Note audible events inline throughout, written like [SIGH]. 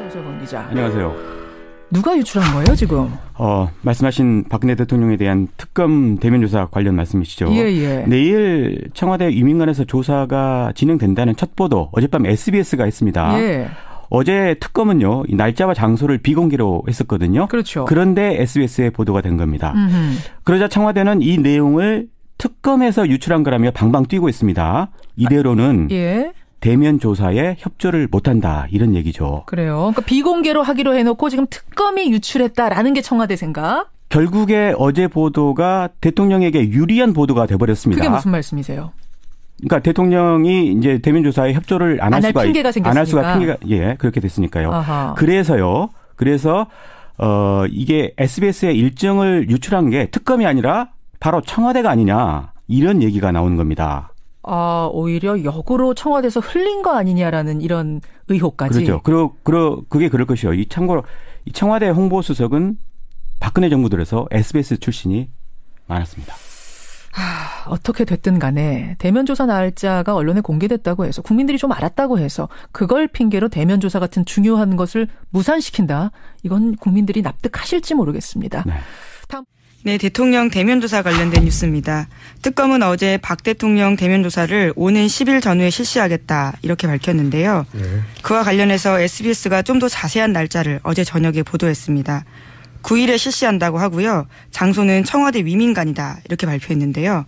정세건 기자. 안녕하세요. 누가 유출한 거예요, 지금? 어, 말씀하신 박근혜 대통령에 대한 특검 대면 조사 관련 말씀이시죠? 예, 예. 내일 청와대 위민관에서 조사가 진행된다는 첫 보도 어젯밤 SBS가 했습니다. 예. 어제 특검은요, 이 날짜와 장소를 비공개로 했었거든요. 그렇죠. 그런데 SBS에 보도가 된 겁니다. 음흠. 그러자 청와대는 이 내용을 특검에서 유출한 거라며 방방 뛰고 있습니다. 이대로는 예. 대면 조사에 협조를 못한다 이런 얘기죠. 그래요. 그러니까 비공개로 하기로 해놓고 지금 특검이 유출했다라는 게 청와대 생각. 결국에 어제 보도가 대통령에게 유리한 보도가 돼버렸습니다. 그게 무슨 말씀이세요? 그러니까 대통령이 이제 대면 조사에 협조를 안할 안할 수가 핑계가 안할 수가 생겼으니까. 핑계가 예 그렇게 됐으니까요. 아하. 그래서요. 그래서 어 이게 SBS의 일정을 유출한 게 특검이 아니라 바로 청와대가 아니냐 이런 얘기가 나오는 겁니다. 아, 오히려 역으로 청와대에서 흘린 거 아니냐라는 이런 의혹까지. 그렇죠. 그러 그러 그게 그럴 것이요. 이 참고로 이 청와대 홍보수석은 박근혜 정부 들에서 SBS 출신이 많았습니다. 어떻게 됐든 간에 대면 조사 날짜가 언론에 공개됐다고 해서 국민들이 좀 알았다고 해서 그걸 핑계로 대면 조사 같은 중요한 것을 무산시킨다. 이건 국민들이 납득하실지 모르겠습니다. 네. 네, 대통령 대면조사 관련된 뉴스입니다. 특검은 어제 박 대통령 대면조사를 오는 10일 전후에 실시하겠다 이렇게 밝혔는데요. 그와 관련해서 SBS가 좀 더 자세한 날짜를 어제 저녁에 보도했습니다. 9일에 실시한다고 하고요. 장소는 청와대 위민관이다 이렇게 발표했는데요.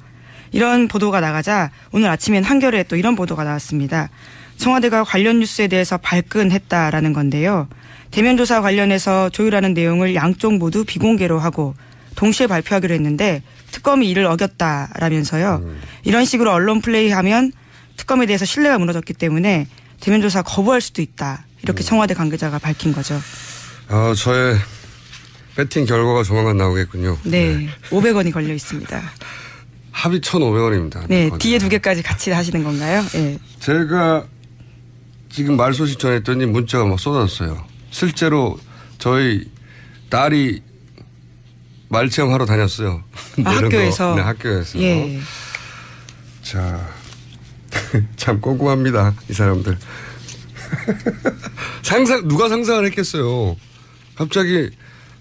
이런 보도가 나가자 오늘 아침엔 한겨레에 또 이런 보도가 나왔습니다. 청와대가 관련 뉴스에 대해서 발끈했다라는 건데요. 대면조사 관련해서 조율하는 내용을 양쪽 모두 비공개로 하고 동시에 발표하기로 했는데 특검이 이를 어겼다라면서요. 이런 식으로 언론 플레이하면 특검에 대해서 신뢰가 무너졌기 때문에 대면 조사 거부할 수도 있다. 이렇게 청와대 관계자가 밝힌 거죠. 아, 저의 배팅 결과가 조만간 나오겠군요. 네. 500원이 걸려 있습니다. 합의 1,500원입니다. 네. 뒤에 두 개까지 같이 하시는 건가요? 예. 제가 지금 말 소식 전했더니 문자가 막 쏟아졌어요. 실제로 저희 딸이 말 체험 하러 다녔어요. 아, 거. 학교에서? 네, 학교에서. 예. 자, [LAUGHS] 참 꼼꼼합니다. 이 사람들. [LAUGHS] 상상, 누가 상상을 했겠어요. 갑자기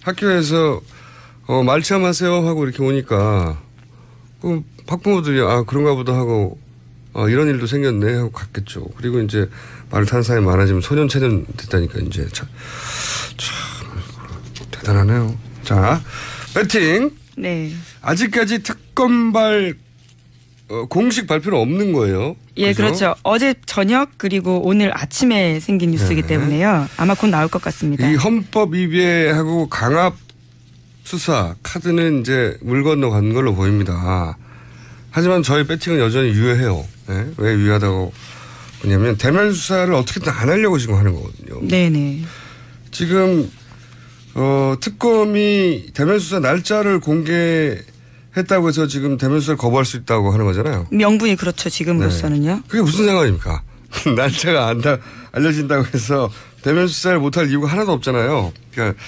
학교에서 어, 말 체험 하세요 하고 이렇게 오니까 그 학부모들이 아, 그런가 보다 하고 어, 이런 일도 생겼네 하고 갔겠죠. 그리고 이제 말을 타는 사람이 많아지면 소년 체년 됐다니까 이제 참, 참 대단하네요. 자, 배팅. 네. 아직까지 특검발 어, 공식 발표는 없는 거예요. 예, 그죠? 그렇죠 어제 저녁 그리고 오늘 아침에 생긴 뉴스이기 네. 때문에요. 아마 곧 나올 것 같습니다. 이 헌법 위배하고 강압 수사 카드는 이제 물 건너 간 걸로 보입니다. 하지만 저희 배팅은 여전히 유효해요. 네? 왜 유효하다고 보냐면 대면 수사를 어떻게든 안 하려고 지금 하는 거거든요. 네네. 지금 어, 특검이 대면 수사 날짜를 공개했다고 해서 지금 대면 수사를 거부할 수 있다고 하는 거잖아요. 명분이 그렇죠. 지금으로서는요. 그게 무슨 상관입니까? [LAUGHS] 날짜가 안 다, 알려진다고 해서 대면 수사를 못할 이유가 하나도 없잖아요. 그러니까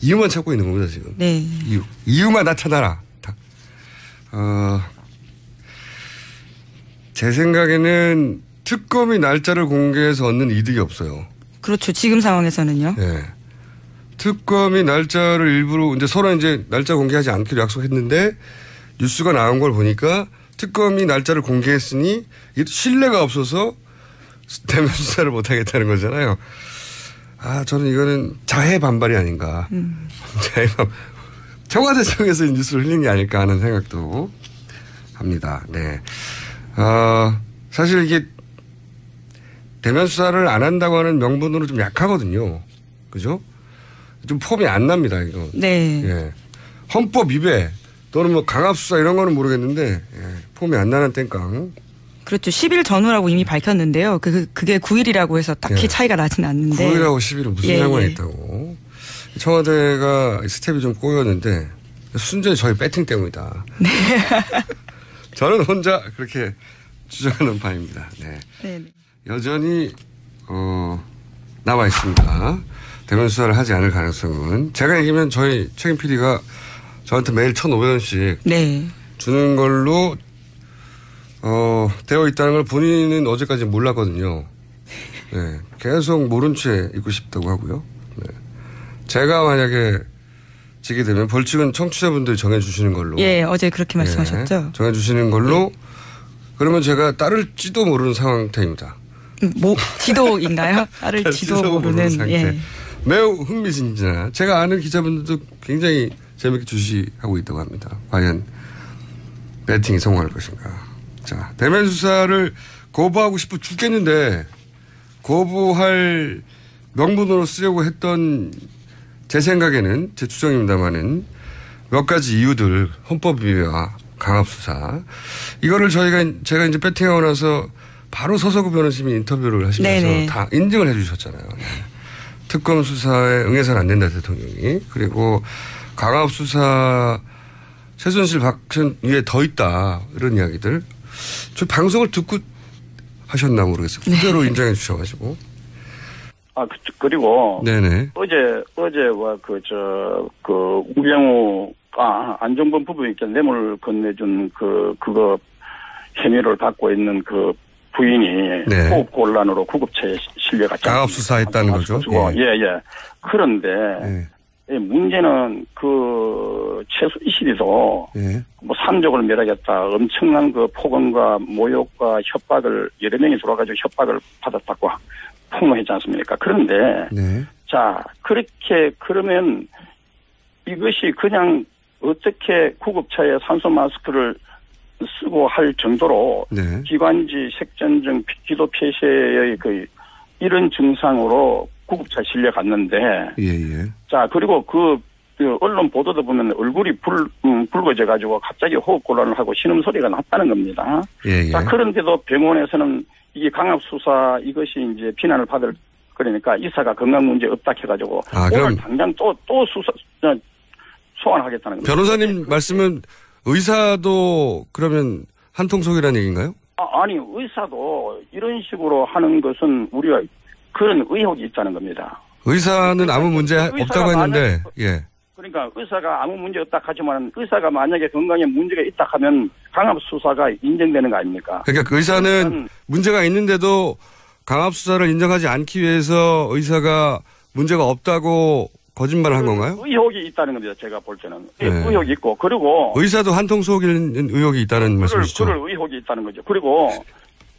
이유만 찾고 있는 겁니다, 지금. 네. 이유. 이유만 나타나라. 다. 어, 제 생각에는 특검이 날짜를 공개해서 얻는 이득이 없어요. 그렇죠. 지금 상황에서는요. 예. 특검이 날짜를 일부러 이제 서로 이제 날짜 공개하지 않기로 약속했는데 뉴스가 나온 걸 보니까 특검이 날짜를 공개했으니 이게 신뢰가 없어서 대면 수사를 못 하겠다는 거잖아요. 아, 저는 이거는 자해 반발이 아닌가. [LAUGHS] 자해 반 청와대 쪽에서 이 뉴스를 흘린 게 아닐까 하는 생각도 합니다. 네. 어, 사실 이게 대면 수사를 안 한다고 하는 명분으로 좀 약하거든요. 그죠? 좀 폼이 안 납니다, 이거. 네. 예. 헌법 위배 또는 뭐 강압수사 이런 거는 모르겠는데, 예. 폼이 안 나는 땡깡. 그렇죠. 10일 전후라고 이미 밝혔는데요. 그, 그게 9일이라고 해서 딱히 예. 차이가 나진 않는데. 9일하고 10일은 무슨 예, 상관이 예. 있다고. 청와대가 스텝이 좀 꼬였는데, 순전히 저희 배팅 때문이다. 네. [LAUGHS] 저는 혼자 그렇게 주장하는 바입니다. 네. 네. 네. 여전히, 어, 남아 있습니다. 대면 수사를 하지 않을 가능성은. 제가 얘기하면 저희 책임 PD가 저한테 매일 1,500원씩 네. 주는 걸로 어, 되어 있다는 걸 본인은 어제까지 몰랐거든요. 네, 계속 모른 채 있고 싶다고 하고요. 네. 제가 만약에 지게 되면 벌칙은 청취자분들이 정해주시는 걸로. 예, 어제 그렇게 말씀하셨죠. 네, 정해주시는 걸로. 그러면 제가 따를지도 모르는 상태입니다. 음, 뭐 지도인가요? 나를 지도 모르는 상태. 예. 매우 흥미진진한. 제가 아는 기자분들도 굉장히 재밌게 주시하고 있다고 합니다. 과연 배팅이 성공할 것인가. 자, 대면 수사를 거부하고 싶어 죽겠는데 거부할 명분으로 쓰려고 했던 제 생각에는 제 추정입니다만은 몇 가지 이유들 헌법위와 강압 수사 이거를 저희가 제가 이제 배팅하고 나서 바로 서서구 변호사님이 인터뷰를 하시면서 네네. 다 인증을 해주셨잖아요. 네. 특검 수사에 응해서는 안 된다 대통령이. 그리고 강압 수사 최순실 박전 위에 더 있다 이런 이야기들. 저 방송을 듣고 하셨나 모르겠어요. 그대로 인정해 주셔가지고. 아, 그, 그리고 네네. 어제 어제와 그 저그 우병우가 안정범 부부에게 뇌물 건네준 그 그거 혐의를 받고 있는 그 부인이 네. 호흡 곤란으로 구급차에 실려갔잖아요. 강압 수사했다는 거죠. 예. 예, 그런데 예. 이 문제는 그 최순실이도 예. 뭐 삼족을 멸하겠다 엄청난 그 폭언과 모욕과 협박을 여러 명이 들어와가지고 협박을 받았다고 폭로했지 않습니까? 그런데 네. 자, 그렇게 그러면 이것이 그냥 어떻게 구급차에 산소 마스크를 쓰고 할 정도로 네. 기관지 색전증 기도 폐쇄의 그 이런 증상으로 구급차 실려 갔는데 예, 예. 자 그리고 그, 그 언론 보도도 보면 얼굴이 불 음, 붉어져 가지고 갑자기 호흡 곤란을 하고 신음 소리가 났다는 겁니다. 예, 예. 자 그런데도 병원에서는 이게 강압 수사 이것이 이제 비난을 받을 그러니까 이사가 건강 문제 없다 해가지고 아, 오늘 당장 또 또 수사 어, 소환하겠다는 겁니다. 변호사님 말씀은 의사도 그러면 한통속이라는 얘기인가요? 아, 아니 의사도 이런 식으로 하는 것은 우리가 그런 의혹이 있다는 겁니다. 의사는 아무 문제 없다고 했는데 만약- 예. 그러니까 의사가 아무 문제 없다 하지만 의사가 만약에 건강에 문제가 있다 하면 강압 수사가 인정되는 거 아닙니까? 그러니까 그 의사는 문제가 있는데도 강압 수사를 인정하지 않기 위해서 의사가 문제가 없다고 거짓말을 한 건가요? 의혹이 있다는 겁니다. 제가 볼 때는 네. 의혹이 있고 그리고 의사도 한통속인 의혹이 있다는 그럴, 말씀이시죠? 그럴 의혹이 있다는 거죠. 그리고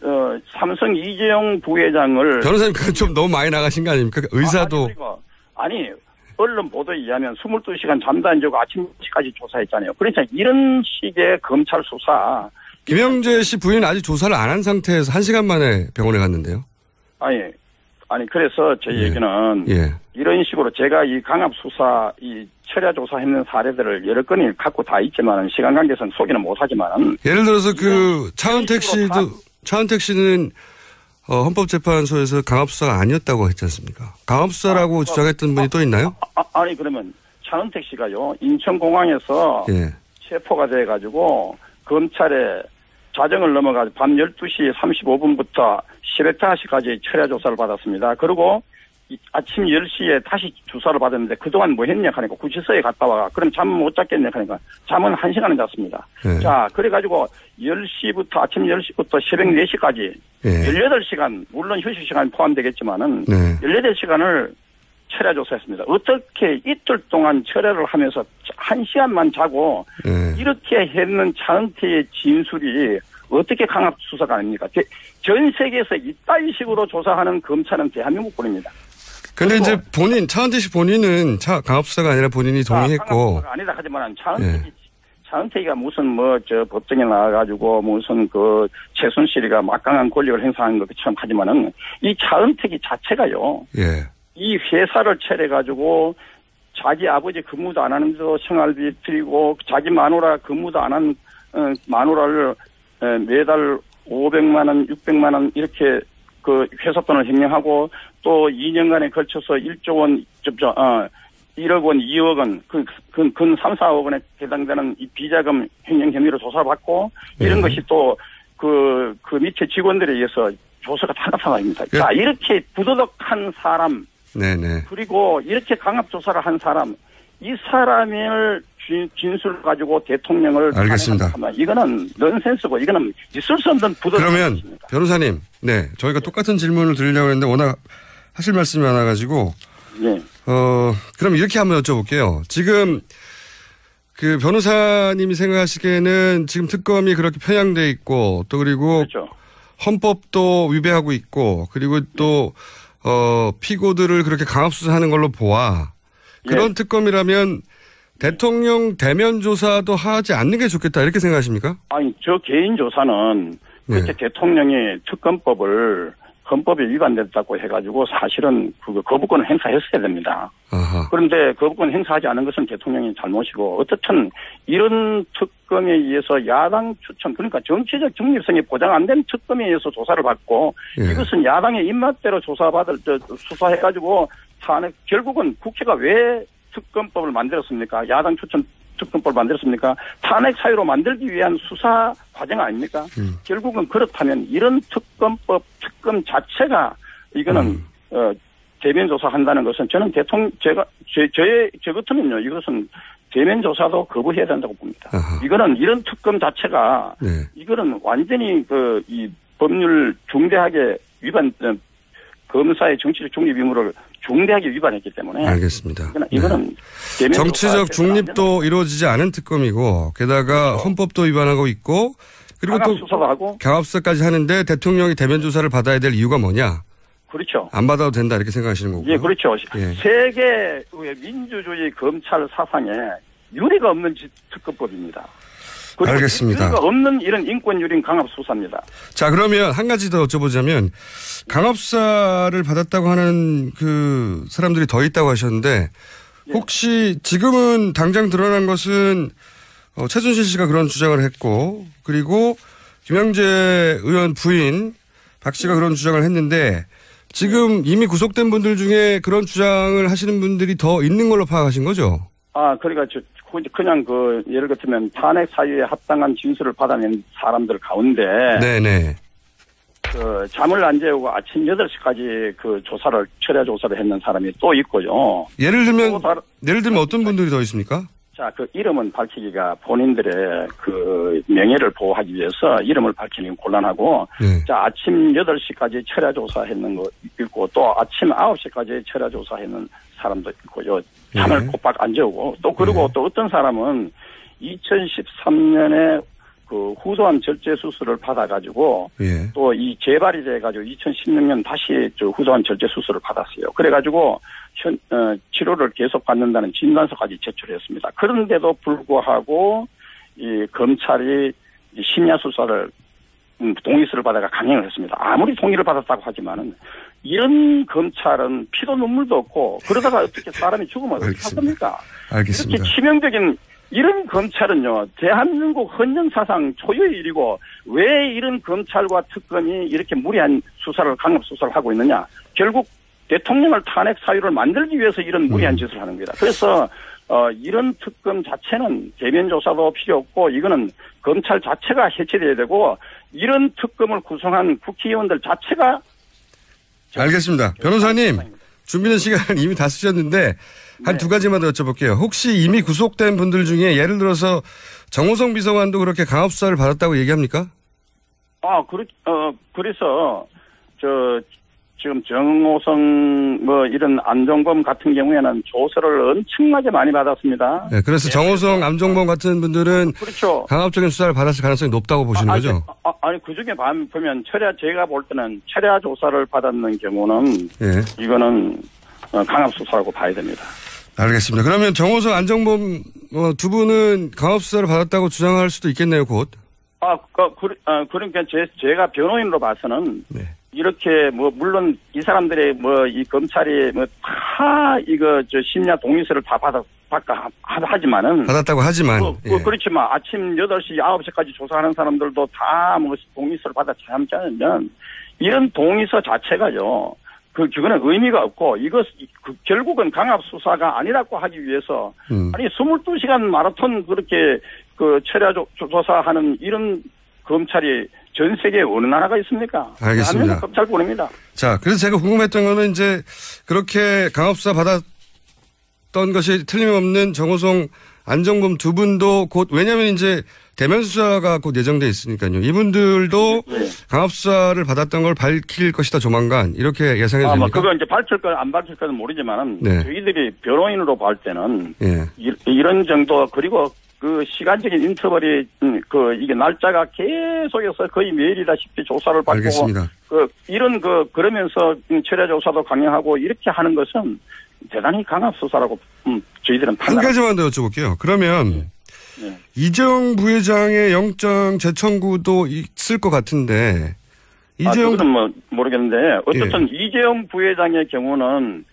어, 삼성 이재용 부회장을 변호사님 그건 좀 너무 많이 나가신 거 아닙니까? 의사도 아니, 그리고 아니 언론 보도에 의하면 22시간 잠도 안 자고 아침 10시까지 조사했잖아요. 그러니까 이런 식의 검찰 수사 김영재 씨 부인은 아직 조사를 안 한 상태에서 한 시간 만에 병원에 갔는데요. 아니 아니 그래서 제 예. 얘기는 예. 이런 식으로 제가 이 강압 수사 이 철야 조사했는 사례들을 여러 건을 갖고 다 있지만 시간 관계상 소개는 못하지만 예를 들어서 그 차은택 씨도 차은택 씨는 어, 헌법재판소에서 강압 수사가 아니었다고 했지 않습니까? 강압 수사라고 아, 주장했던 분이 또 있나요? 아, 니 그러면 차은택 씨가요 인천공항에서 예. 체포가 돼가지고 검찰에 자정을 넘어가지고 밤 12시 35분부터 새벽 5시까지 철야 조사를 받았습니다. 그리고 이 아침 10시에 다시 주사를 받았는데 그동안 뭐 했냐 하니까 구치소에 갔다 와. 그럼 잠 못 잤겠냐 하니까 잠은 1시간은 잤습니다. 네. 자, 그래가지고 10시부터 아침 10시부터 새벽 4시까지 예. 18시간, 물론 휴식 시간 포함되겠지만은 네. 18시간을 철야 조사했습니다. 어떻게 이틀 동안 철야를 하면서 한 시간만 자고 예. 이렇게 했는 차은태의 진술이 어떻게 강압 수사가 아닙니까? 대- 전 세계에서 이따위 식으로 조사하는 검찰은 대한민국뿐입니다. 근데 이제 본인 차은택 씨 본인은 차 강압수사가 아니라 본인이 동의했고 수사가 아니다 하지만 차은택이 예. 차은택이가 무슨 뭐 저 법정에 나와가지고 무슨 그 최순실이가 막강한 권력을 행사한 것처럼 하지만은 이 차은택이 자체가요. 예. 이 회사를 차려가지고 자기 아버지 근무도 안 하는데도 생활비 드리고 자기 마누라 근무도 안한 어, 마누라를 에, 매달 500만 원, 600만 원 이렇게 그 회사 돈을 횡령하고 또 2년간에 걸쳐서 1조 원, 저, 저, 어, 1억 원, 2억 원, 그, 근, 근 3, 4억 원에 해당되는 이 비자금 횡령 혐의로 조사받고 이런 네. 것이 또 그, 그 밑에 직원들에 의해서 조사가 타락타락입니다. 예. 자, 이렇게 부도덕한 사람, 네네. 그리고 이렇게 강압 조사를 한 사람, 이 사람을 진- 진술 가지고 대통령을 알겠습니다. 이거는 넌센스고 이거는 있을 수 없는 부담. 그러면 변호사님, 네, 저희가 똑같은 질문을 드리려고 했는데 워낙 하실 말씀이 많아가지고 예. 어, 그럼 이렇게 한번 여쭤볼게요. 지금 그 변호사님이 생각하시기에는 지금 특검이 그렇게 편향돼 있고 또 그리고 그렇죠. 헌법도 위배하고 있고 그리고 또 어, 피고들을 그렇게 강압 수사하는 걸로 보아 그런 예. 특검이라면 대통령 대면 조사도 하지 않는 게 좋겠다 이렇게 생각하십니까? 아니 저 개인 조사는 네. 그렇게 대통령이 특검법을 헌법에 위반됐다고 해가지고 사실은 그 거부권을 행사했어야 됩니다. 아하. 그런데 거부권 행사하지 않은 것은 대통령의 잘못이고 어떻든 이런 특검에 의해서 야당 추천 그러니까 정치적 중립성이 보장 안 된 특검에 의해서 조사를 받고 예. 이것은 야당의 입맛대로 조사받을 저 수사해가지고 탄핵 결국은 국회가 왜 특검법을 만들었습니까? 야당 추천 특검법을 만들었습니까? 탄핵 사유로 만들기 위한 수사 과정 아닙니까? 음. 결국은 그렇다면 이런 특검법 특검 자체가 이거는 음. 어, 대면 조사한다는 것은 저는 대통령 제가 제 저의 저 같으면요 이것은 대면 조사도 거부해야 된다고 봅니다. 아하. 이거는 이런 특검 자체가 네. 이거는 완전히 그 이 법률 중대하게 위반 어, 검사의 정치적 중립 의무를 중대하게 위반했기 때문에 알겠습니다. 이거는, 네. 정치적 중립도 이루어지지 않은 특검이고 게다가 헌법도 위반하고 있고 그리고 또 그렇죠. 수사도 하고 경합수사까지 하는데 대통령이 대면 조사를 받아야 될 이유가 뭐냐? 그렇죠. 안 받아도 된다 이렇게 생각하시는 거고요. 예, 그렇죠. 예. 세계 민주주의 검찰 사상에 유리가 없는 지- 특검법입니다. 알겠습니다. 유리가 없는 이런 인권 유린 강압 수사입니다. 자 그러면 한 가지 더 여쭤보자면 강압수사를 받았다고 하는 그 사람들이 더 있다고 하셨는데 예. 혹시 지금은 당장 드러난 것은 어, 최순실 씨가 그런 주장을 했고 그리고 김영재 의원 부인 박 씨가 그런 주장을 했는데 지금 이미 구속된 분들 중에 그런 주장을 하시는 분들이 더 있는 걸로 파악하신 거죠? 아, 그러니까 저, 그- 그냥 그 예를 들면 탄핵 사유에 합당한 진술을 받아낸 사람들 가운데 네네. 그 잠을 안 재우고 아침 8시까지 그 조사를 철야 조사를 했는 사람이 또 있고요. 예를 들면 예를 들면 어떤 분들이 더 있습니까? 자, 그 이름은 밝히기가 본인들의 그 명예를 보호하기 위해서 이름을 밝히는 게 곤란하고 네. 자, 아침 8시까지 철야 조사했는 거 있고 또 아침 9시까지 철야 조사했는 사람도 있고 요. 잠을 네. 꼬박 안 재우고 또 그리고 또 어떤 사람은 2013년에 그 후소암 절제 수술을 받아가지고 예. 또이 재발이 돼가지고 2016년 다시 저 후소암 절제 수술을 받았어요. 그래가지고 현, 어, 치료를 계속 받는다는 진단서까지 제출했습니다. 그런데도 불구하고 이 검찰이 이 심야 수사를 음, 동의서를 받아가 강행을 했습니다. 아무리 동의를 받았다고 하지만은 이런 검찰은 피도 눈물도 없고 그러다가 어떻게 사람이 죽으면 어떻게. 합니까? 알겠습니다. 이렇게 치명적인 이런 검찰은요 대한민국 헌정사상 초유의 일이고 왜 이런 검찰과 특검이 이렇게 무리한 수사를 강압 수사를 하고 있느냐 결국 대통령을 탄핵 사유를 만들기 위해서 이런 무리한 음. 짓을 하는 겁니다. 그래서 어 이런 특검 자체는 대면 조사도 필요 없고 이거는 검찰 자체가 해체돼야 되고 이런 특검을 구성한 국회의원들 자체가 알겠습니다. 변호사님, 준비된 시간을 [LAUGHS] 이미 다 쓰셨는데 한두 가지만 더 여쭤볼게요. 혹시 이미 구속된 분들 중에 예를 들어서 정호성 비서관도 그렇게 강압 수사를 받았다고 얘기합니까? 아, 그렇, 어, 그래서, 저, 지금 정호성, 뭐, 이런 안종범 같은 경우에는 조서를 엄청나게 많이 받았습니다. 네, 그래서 정호성, 암종범 같은 분들은 그렇죠. 강압적인 수사를 받았을 가능성이 높다고 보시는 아, 거죠? 아, 아, 니 그 중에 보면, 철야, 제가 볼 때는 철야 조사를 받았는 경우는, 예. 이거는, 어, 강압 수사라고 봐야 됩니다. 알겠습니다. 그러면 정호성, 안정범 어, 두 분은 강압 수사를 받았다고 주장할 수도 있겠네요, 곧. 아, 그, 그, 어, 그러니까 제, 제가 변호인으로 봐서는, 네. 이렇게 뭐 물론 이 사람들의 뭐 이 검찰이 뭐 다 이거 저 심야 동의서를 다 받아 받까 하- 하지만은 받았다고 하지만 뭐, 예. 뭐 그렇지만 아침 8시 9시까지 조사하는 사람들도 다 뭐 동의서를 받아 참지 않으면 이런 동의서 자체가요. 그 그거는 의미가 없고 이것 그 결국은 강압 수사가 아니라고 하기 위해서 음. 아니 22시간 마라톤 그렇게 그 철야 조- 조사하는 이런 검찰이 전 세계에 어느 나라가 있습니까? 알겠습니다. 검찰뿐입니다. 자, 그래서 제가 궁금했던 거는 이제 그렇게 강압수사 받았던 것이 틀림없는 정호성 안정범 두 분도 곧 왜냐하면 이제 대면 수사가 곧 예정돼 있으니까요. 이분들도 네. 강압 수사를 받았던 걸 밝힐 것이다 조만간 이렇게 예상해도 아, 뭐 됩니까? 그거 이제 밝힐 거안 밝힐 거는 모르지만은 네. 저희들이 변호인으로 볼 때는 예. 이- 이런 정도 그리고 그 시간적인 인터벌이 음, 그 이게 날짜가 계속해서 거의 매일이다시피 조사를 받고 알겠습니다. 그 이런 그 그러면서 음, 철야 조사도 강행하고 이렇게 하는 것은 대단히 강압 수사라고 음, 저희들은 한 판단. 가지만 더 여쭤볼게요. 그러면 네. 이재용 부회장의 영장 재청구도 있을 것 같은데 아, 이재용 그거는 뭐 모르겠는데 어쨌든 예. 이재용 부회장의 경우는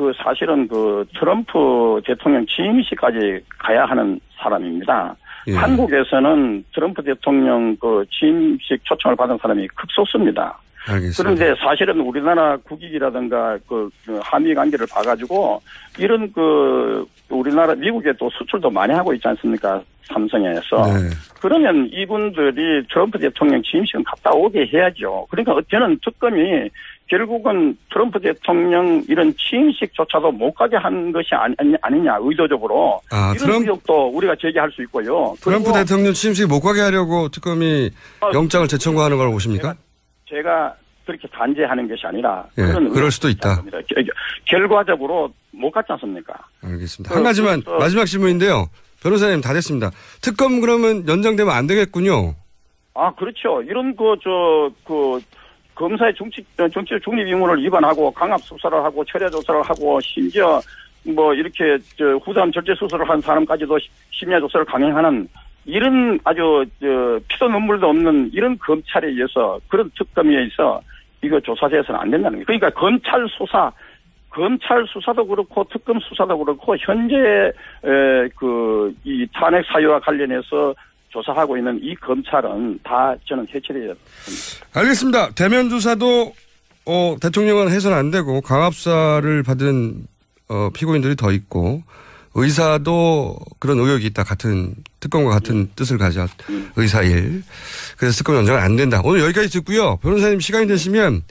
그 사실은 그 트럼프 대통령 취임식까지 가야 하는 사람입니다. 예. 한국에서는 트럼프 대통령 그 취임식 초청을 받은 사람이 극소수입니다. 알겠습니다. 그런데 사실은 우리나라 국익이라든가 그, 그 한미 관계를 봐가지고 이런 그 우리나라 미국에 또 수출도 많이 하고 있지 않습니까? 삼성에서. 네. 그러면 이분들이 트럼프 대통령 취임식은 갔다 오게 해야죠. 그러니까 저는 특검이 결국은 트럼프 대통령 이런 취임식조차도 못 가게 한 것이 아니, 아니 냐 의도적으로 아, 이런 트럼- 의혹도 우리가 제기할 수 있고요. 트럼프 대통령 취임식 못 가게 하려고 특검이 어, 영장을 재청구하는 걸 보십니까? 제가 그렇게 단죄하는 것이 아니라 예, 그럴 수도 있다. 겁니다. 결- 결과적으로 못 갔지 않습니까? 알겠습니다. 그, 한 가지만 그래서- 마지막 질문인데요. 변호사님 다 됐습니다. 특검 그러면 연장되면 안 되겠군요. 아, 그렇죠. 이런 그, 저, 그, 검사의 정치, 어, 정치 중립 의무를 위반하고 강압 수사를 하고 철야 조사를 하고 심지어 뭐 이렇게 저 후담 절제 수술을 한 사람까지도 시- 심야 조사를 강행하는 이런 아주 저 피도 눈물도 없는 이런 검찰에 의해서 그런 특검에 의해서 이거 조사돼서는 안 된다는 거예요. 그러니까 검찰 수사 검찰 수사도 그렇고 특검 수사도 그렇고 현재 그 이 탄핵 사유와 관련해서 조사하고 있는 이 검찰은 다 저는 해체돼야 알겠습니다. 대면 조사도 어, 대통령은 해서는 안 되고 강압사를 받은 어, 피고인들이 더 있고 의사도 그런 의혹이 있다. 같은 특검과 같은 뜻을 가져 의사일. 그래서 특검 연장은 안 된다. 오늘 여기까지 듣고요. 변호사님 시간이 되시면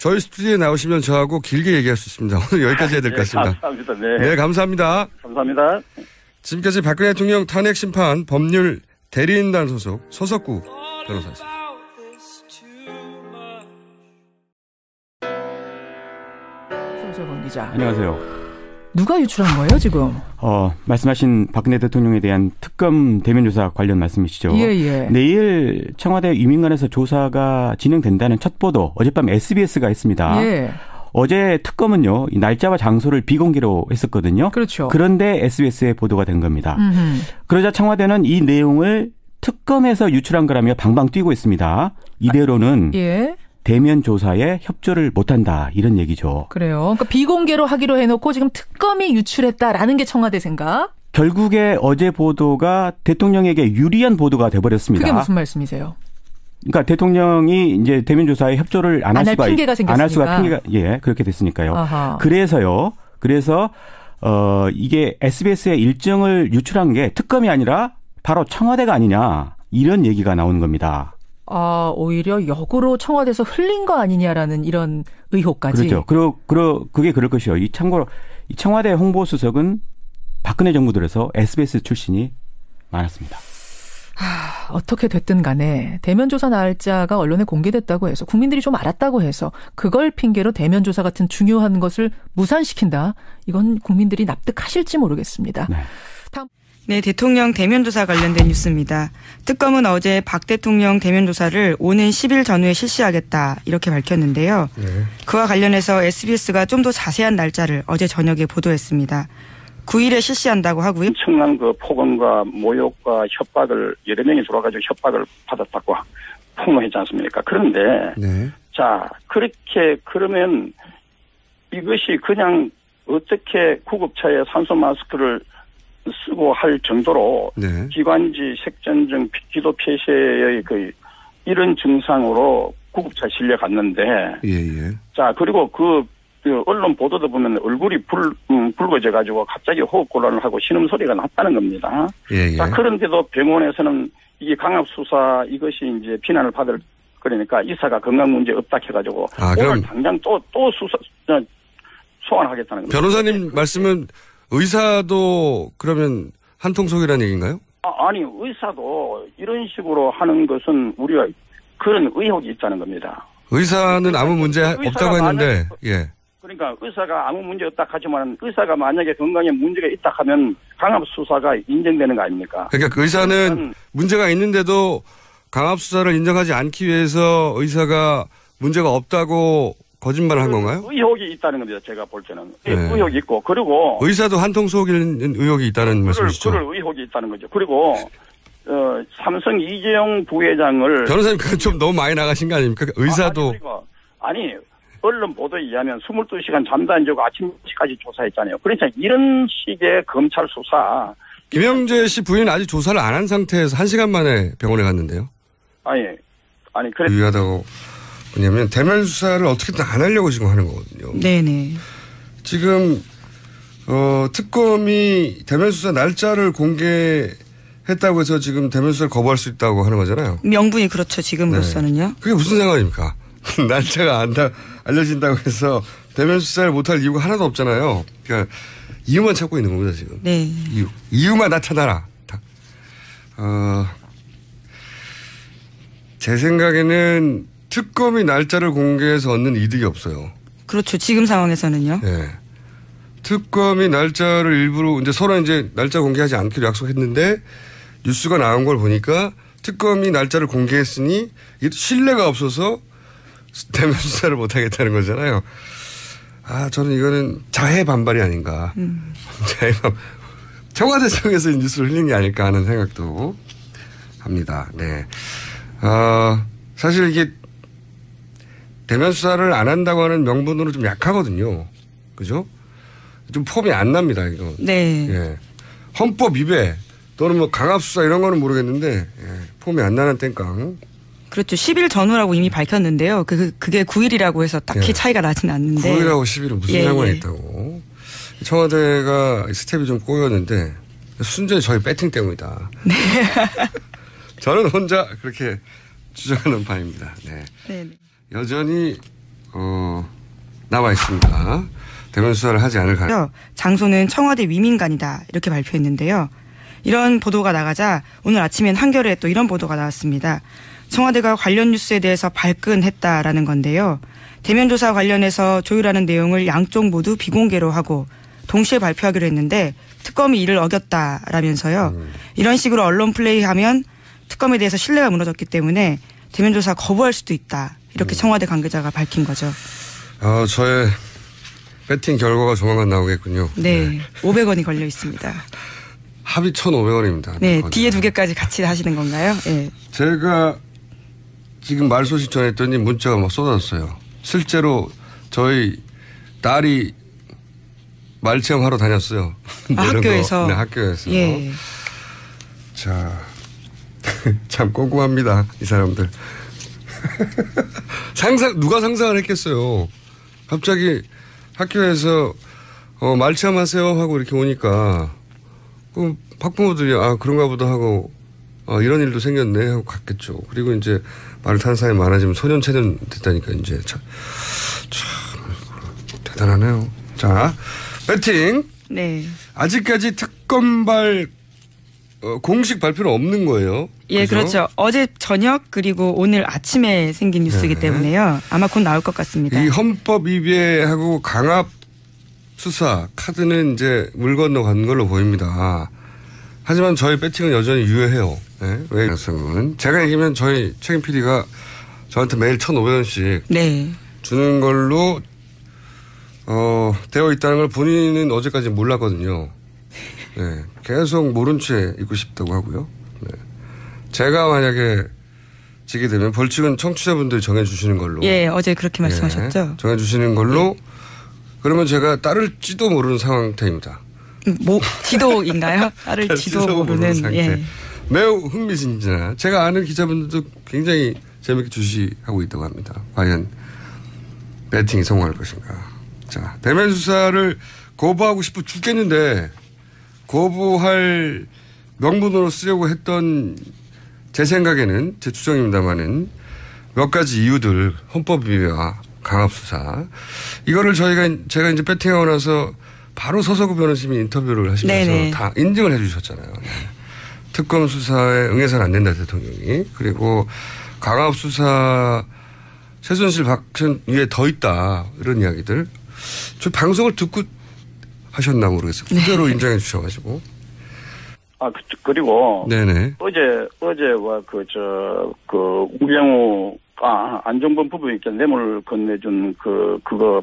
저희 스튜디오에 나오시면 저하고 길게 얘기할 수 있습니다. [LAUGHS] 오늘 여기까지 해야 될 것 같습니다. 감사합니다. 네. 네, 감사합니다. 감사합니다. 지금까지 박근혜 대통령 탄핵 심판 법률 대리인단 소속 서석구 변호사였습니다. 손석원 기자. 안녕하세요. 누가 유출한 거예요 지금? 어, 말씀하신 박근혜 대통령에 대한 특검 대면 조사 관련 말씀이시죠. 예 예. 내일 청와대 유민관에서 조사가 진행된다는 첫 보도 어젯밤 SBS가 했습니다. 예. 어제 특검은요 이 날짜와 장소를 비공개로 했었거든요. 그렇죠. 그런데 SBS에 보도가 된 겁니다. 음흠. 그러자 청와대는 이 내용을 특검에서 유출한 거라며 방방 뛰고 있습니다. 이대로는 예. 대면 조사에 협조를 못한다 이런 얘기죠. 그래요. 그러니까 비공개로 하기로 해놓고 지금 특검이 유출했다라는 게 청와대 생각. 결국에 어제 보도가 대통령에게 유리한 보도가 돼버렸습니다. 그게 무슨 말씀이세요? 그러니까 대통령이 이제 대면 조사에 협조를 안안할할 수가 핑계가 안할 수가 생겼으니까. 핑계가 예 그렇게 됐으니까요. 아하. 그래서요. 그래서 어 이게 SBS의 일정을 유출한 게 특검이 아니라 바로 청와대가 아니냐 이런 얘기가 나오는 겁니다. 아, 오히려 역으로 청와대에서 흘린 거 아니냐라는 이런 의혹까지. 그렇죠. 그러 그러 그게 그럴 것이요. 이 참고로 이 청와대 홍보수석은 박근혜 정부 들에서 SBS 출신이 많았습니다. 어떻게 됐든 간에 대면 조사 날짜가 언론에 공개됐다고 해서 국민들이 좀 알았다고 해서 그걸 핑계로 대면 조사 같은 중요한 것을 무산시킨다. 이건 국민들이 납득하실지 모르겠습니다. 네. 네, 대통령 대면 조사 관련된 뉴스입니다. 특검은 어제 박 대통령 대면 조사를 오는 10일 전후에 실시하겠다 이렇게 밝혔는데요. 그와 관련해서 SBS가 좀 더 자세한 날짜를 어제 저녁에 보도했습니다. 9일에 실시한다고 하고요. 엄청난 그 폭언과 모욕과 협박을 여러 명이 들어와가지고 협박을 받았다고 폭로했지 않습니까? 그런데 네. 자 그렇게 그러면 이것이 그냥 어떻게 구급차에 산소 마스크를 쓰고 할 정도로 네. 기관지 색전증 기도 폐쇄의 그 이런 증상으로 구급차 실려 갔는데 예, 예. 자 그리고 그, 그 언론 보도도 보면 얼굴이 불 음, 붉어져 가지고 갑자기 호흡 곤란을 하고 신음 소리가 났다는 겁니다. 예, 예. 자 그런데도 병원에서는 이게 강압 수사 이것이 이제 비난을 받을 그러니까 이사가 건강 문제 없다 해가지고 아, 오늘 당장 또 또 수사 어, 소환하겠다는 겁니다. 변호사님 말씀은 의사도 그러면 한통속이라는 얘기인가요? 아, 니 의사도 이런 식으로 하는 것은 우리가 그런 의혹이 있다는 겁니다. 의사는 아무 문제 없다고 했는데 예. 그러니까 의사가 아무 문제 없다 하지만 의사가 만약에 건강에 문제가 있다 하면 강압 수사가 인정되는 거 아닙니까? 그러니까 그 의사는 그러니까 문제가 있는데도 강압 수사를 인정하지 않기 위해서 의사가 문제가 없다고 거짓말을 한 건가요? 의혹이 있다는 겁니다. 제가 볼 때는 네. 의혹이 있고 그리고 의사도 한통속인 의혹이 있다는 말씀이시죠? 그럴 의혹이 있다는 거죠. 그리고 어, 삼성 이재용 부회장을 변호사님 그건 좀 너무 많이 나가신 거 아닙니까? 의사도 아니, 그리고 아니 언론 보도에 의하면 22시간 잠도 안 자고 아침 10시까지 조사했잖아요. 그러니까 이런 식의 검찰 수사 김영재 씨 부인 아직 조사를 안 한 상태에서 한 시간 만에 병원에 갔는데요. 아니 아니 그래 유의하다고 뭐냐면 대면 수사를 어떻게든 안 하려고 지금 하는 거거든요. 네네. 지금 어, 특검이 대면 수사 날짜를 공개했다고 해서 지금 대면 수사를 거부할 수 있다고 하는 거잖아요. 명분이 그렇죠. 지금으로서는요. 그게 무슨 상관입니까? [LAUGHS] 날짜가 안 다, 알려진다고 해서 대면 수사를 못할 이유가 하나도 없잖아요. 그러니까 이유만 찾고 있는 겁니다 지금. 네. 이유. 이유만 나타나라. 다. 어, 제 생각에는 특검이 날짜를 공개해서 얻는 이득이 없어요. 그렇죠. 지금 상황에서는요. 예. 특검이 날짜를 일부러 이제 서로 이제 날짜 공개하지 않기로 약속했는데 뉴스가 나온 걸 보니까 특검이 날짜를 공개했으니 이게 신뢰가 없어서 대면 수사를 못 하겠다는 거잖아요. 아, 저는 이거는 자해 반발이 아닌가. [LAUGHS] 자해 반 청와대 쪽에서 이 뉴스를 흘린 게 아닐까 하는 생각도 합니다. 네. 어, 사실 이게 대면 수사를 안 한다고 하는 명분으로 좀 약하거든요. 그죠? 좀 폼이 안 납니다, 이거. 네. 예. 헌법 위배 또는 뭐 강압 수사 이런 거는 모르겠는데 예. 폼이 안 나는 땡깡. 그렇죠. 10일 전후라고 이미 밝혔는데요. 그, 그게 9일이라고 해서 딱히 예. 차이가 나진 않는데. 9일하고 10일은 무슨 예, 상관이 예. 있다고. 청와대가 스텝이 좀 꼬였는데 순전히 저희 배팅 때문이다. 네. [LAUGHS] 저는 혼자 그렇게 주장하는 바입니다. 네. 네. 네. 여전히 어, 남아 있습니다. 대면 수사를 하지 않을 가능. 장소는 청와대 위민관이다 이렇게 발표했는데요. 이런 보도가 나가자 오늘 아침엔 한겨레에 또 이런 보도가 나왔습니다. 청와대가 관련 뉴스에 대해서 발끈했다라는 건데요. 대면 조사 관련해서 조율하는 내용을 양쪽 모두 비공개로 하고 동시에 발표하기로 했는데 특검이 이를 어겼다라면서요. 이런 식으로 언론 플레이하면 특검에 대해서 신뢰가 무너졌기 때문에 대면 조사 거부할 수도 있다. 이렇게 청와대 관계자가 밝힌 거죠. 어, 저의 배팅 결과가 조만간 나오겠군요. 네. 500원이 걸려 있습니다. 합의 1,500원입니다. 네, 뒤에 두 개까지 같이 하시는 건가요? 예. 제가 지금 말 소식 전했더니 문자가 막 쏟아졌어요. 실제로 저희 딸이 말 체험하러 다녔어요. 아, [LAUGHS] 거. 학교에서? 네, 학교에서. 예. 자, [LAUGHS] 참 꼼꼼합니다. 이 사람들. [LAUGHS] 상상, 누가 상상을 했겠어요. 갑자기 학교에서 어, 말체험하세요 하고 이렇게 오니까 그 학부모들이 아 그런가 보다 하고 아, 이런 일도 생겼네 하고 갔겠죠. 그리고 이제 말을 타는 사람이 많아지면 소년 체년 됐다니까 이제 참, 참 대단하네요. 자, 배팅 네. 아직까지 특검발 어, 공식 발표는 없는 거예요. 예, 그죠? 그렇죠 어제 저녁 그리고 오늘 아침에 생긴 뉴스이기 네. 때문에요. 아마 곧 나올 것 같습니다. 이 헌법 위배하고 강압 수사 카드는 이제 물 건너 간 걸로 보입니다. 하지만 저희 배팅은 여전히 유효해요. 네? 왜 그렇습니까? 제가 얘기하면 저희 책임 PD가 저한테 매일 1,500원씩 네. 주는 걸로 어, 되어 있다는 걸 본인은 어제까지 몰랐거든요. 네, 계속 모른 채 있고 싶다고 하고요. 네. 제가 만약에 지게 되면 벌칙은 청취자분들이 정해주시는 걸로. 예, 어제 그렇게 예, 말씀하셨죠. 정해주시는 걸로. 그러면 제가 따를지도 모르는 상태입니다. 음, 뭐 지도인가요? 나를 지도 모르는 예. 매우 흥미진진한. 제가 아는 기자분들도 굉장히 재밌게 주시하고 있다고 합니다. 과연 배팅이 성공할 것인가. 자, 대면 수사를 거부하고 싶어 죽겠는데 거부할 명분으로 쓰려고 했던 제 생각에는 제 추정입니다만은 몇 가지 이유들 헌법 위배와 강압 수사 이거를 저희가 제가 이제 배팅하고 나서 바로 서서구 변호사님이 인터뷰를 하시면서 네네. 다 인증을 해 주셨잖아요. 네. 특검 수사에 응해서는 안 된다 대통령이. 그리고 강압 수사 최순실 박천 위에 더 있다 이런 이야기들. 저 방송을 듣고 하셨나 모르겠어요. 그대로 인정해 주셔가지고. 아, 그, 그리고 네네. 어제 어제와 그 저 그 우병우가 안정범 부부에게 뇌물 건네준 그 그거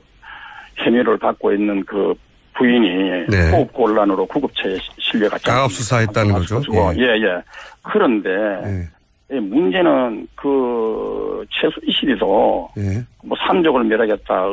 혐의를 받고 있는 그 부인이 네. 호흡 곤란으로 구급차에 실려갔잖아요. 강압 수사했다는 거죠. 예, 예. 그런데 예. 이 문제는 그 최순실이도 예. 뭐 삼족을 멸하겠다.